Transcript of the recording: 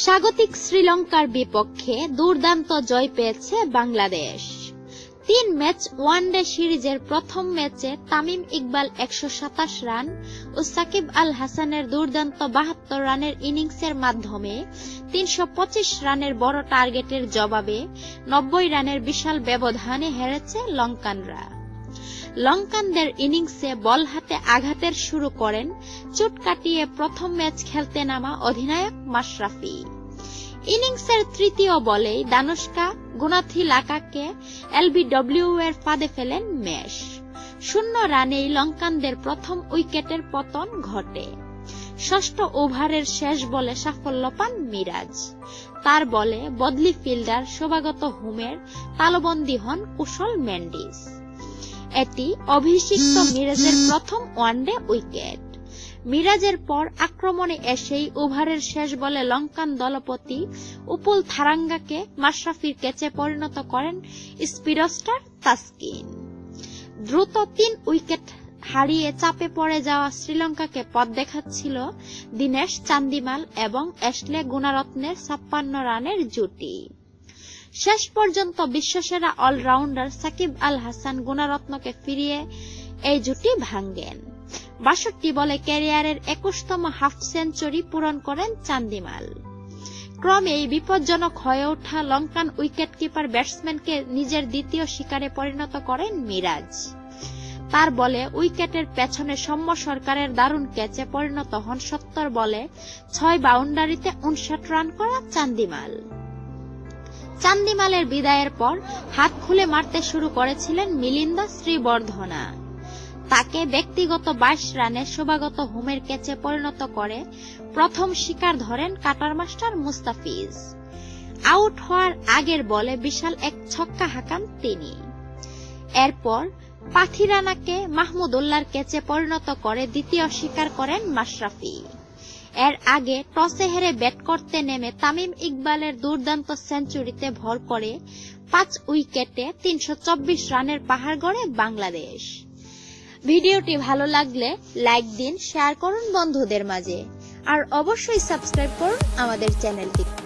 স্বাগতিক শ্রীলঙ্কার বিপক্ষে দুর্দান্ত জয় পেয়েছে বাংলাদেশ। তিন ম্যাচ ওয়ানডে সিরিজের প্রথম ম্যাচে তামিম ইকবাল একশো সাতাশ রান ও সাকিব আল হাসানের দুর্দান্ত বাহাত্তর রানের ইনিংসের মাধ্যমে তিনশো পঁচিশ রানের বড় টার্গেটের জবাবে নব্বই রানের বিশাল ব্যবধানে হেরেছে লঙ্কানরা। লঙ্কানদের ইনিংসে বল হাতে আঘাতের শুরু করেন। চোট কাটিয়ে প্রথম ম্যাচ খেলতে নামা অধিনায়ক মাশরাফি। ইনিংসের তৃতীয় বলেই দানুষ্কা গুনাথি লাকাকে এলবিডব্লিউ এর ফাঁদে ফেলেন মেশ শূন্য রানেই লঙ্কানদের প্রথম উইকেটের পতন ঘটে। ষষ্ঠ ওভারের শেষ বলে সাফল্য পান মিরাজ। তার বলে বদলি ফিল্ডার শোভাগত হোমের তালবন্দী হন কুশল মেন্ডিস। এটি অভিষিক্ত মিরাজের প্রথম ওয়ানডে উইকেট মিরাজের পর আক্রমণে এসেই ওভারের শেষ বলে লঙ্কান দলপতি উপুল থারাঙ্গাকে মাশরাফির ক্যাচে পরিণত করেন স্পিডস্টার তাসকিন। দ্রুত তিন উইকেট হারিয়ে চাপে পড়ে যাওয়া শ্রীলঙ্কাকে পথ দেখাচ্ছিল দিনেশ চান্দিমাল এবং অ্যাশলে গুণারত্নের ছাপ্পান্ন রানের জুটি। শেষ পর্যন্ত বিশ্বসেরা অলরাউন্ডার সাকিব আল হাসান গুণারত্নকে ফিরিয়ে এই জুটি ভাঙ্গেন বাষট্টি বলে ক্যারিয়ারের একুশতম হাফ সেঞ্চুরি পূরণ করেন চান্দিমাল। ক্রমেই বিপজ্জনক হয়ে ওঠা লঙ্কান উইকেট কিপার ব্যাটসম্যানকে নিজের দ্বিতীয় শিকারে পরিণত করেন মিরাজ। তার বলে, উইকেটের পেছনে সৌম্য সরকারের দারুণ ক্যাচে পরিণত হন সত্তর বলে ছয় বাউন্ডারিতে উনষাট রান করা চান্দিমাল। চান্দিমালের বিদায়ের পর হাত খুলে মারতে শুরু করেছিলেন মিলিন্দা শ্রীবর্ধনা। তাকে ব্যক্তিগত বাইশ রানে শোভাগত হোমের ক্যাচে পরিণত করে প্রথম শিকার ধরেন কাটার মাস্টার মুস্তাফিজ। আউট হওয়ার আগের বলে বিশাল এক ছক্কা হাকান তিনি। এরপর পাথিরানাকে মাহমুদুল্লাহর ক্যাচে পরিণত করে দ্বিতীয় শিকার করেন মাশরাফি। এর আগে টসে হেরে ব্যাট করতে নেমে তামিম ইকবালের দুর্দান্ত সেঞ্চুরিতে ভর করে পাঁচ উইকেটে তিনশো চব্বিশ রানের পাহাড় গড়ে বাংলাদেশ। ভিডিওটি ভালো লাগলে লাইক দিন, শেয়ার করুন বন্ধুদের মাঝে। আর অবশ্যই সাবস্ক্রাইব করুন আমাদের চ্যানেলটিকে